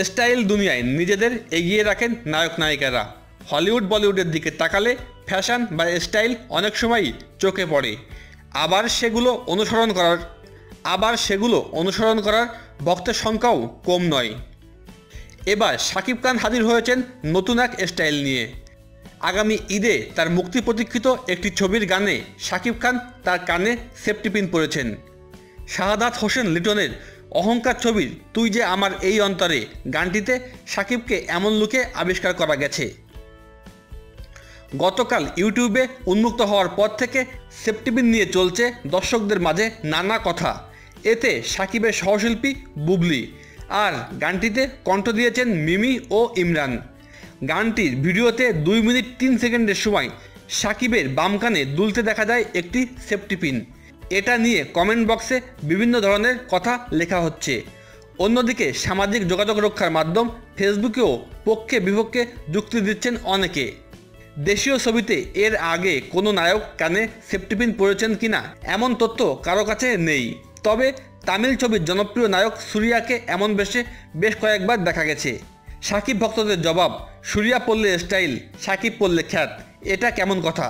Style দুনিয়ায় নিজেদের এগিয়ে রাখেন নায়ক নায়িকারা। হলিউড বলিউডের দিকে তাকালে ফ্যাশন বা স্টাইল অনেক সময়ই চোখে পড়ে। আবার সেগুলো অনুসরণ করার, আবার সেগুলো অনুসরণ করার ভক্তের সংখ্যাও কম নয়। এবার শাকিব খান হাজির হয়েছেন নতুন এক স্টাইল নিয়ে। আগামী ঈদে তার মুক্তি প্রতীক্ষিত একটি ছবির গানে শাকিব খান তার কানে সেফটি পিন পরেছেন। শাহাদাত হোসেন লিটনের অহংকার ছবির তুই যে আমার এই অন্তরে গানটিতে সাকিবকে এমন লুকে আবিষ্কার করা গেছে। গতকাল ইউটিউবে উন্মুক্ত হওয়ার পর থেকে সেপ্টিপিন নিয়ে চলছে দর্শকদের মাঝে নানা কথা। এতে সাকিবের সহশিল্পী বুবলি আর গানটিতে কণ্ঠ দিয়েছেন মিমি ও ইমরান। গানটির ভিডিওতে দুই মিনিট তিন সেকেন্ডের সময় সাকিবের বাম কানে দুলতে দেখা যায় একটি সেফটিপিন। এটা নিয়ে কমেন্ট বক্সে বিভিন্ন ধরনের কথা লেখা হচ্ছে। অন্যদিকে সামাজিক যোগাযোগ রক্ষার মাধ্যম ফেসবুকেও পক্ষে বিপক্ষে যুক্তি দিচ্ছেন অনেকে। দেশীয় ছবিতে এর আগে কোনো নায়ক কানে সেফটিপিন পড়েছেন কিনা এমন তথ্য কারও কাছে নেই। তবে তামিল ছবির জনপ্রিয় নায়ক সুরিয়াকে এমন বেশে বেশ কয়েকবার দেখা গেছে। সাকিব ভক্তদের জবাব, সুরিয়া পড়লে স্টাইল সাকিব পড়লে খ্যাত। এটা কেমন কথা?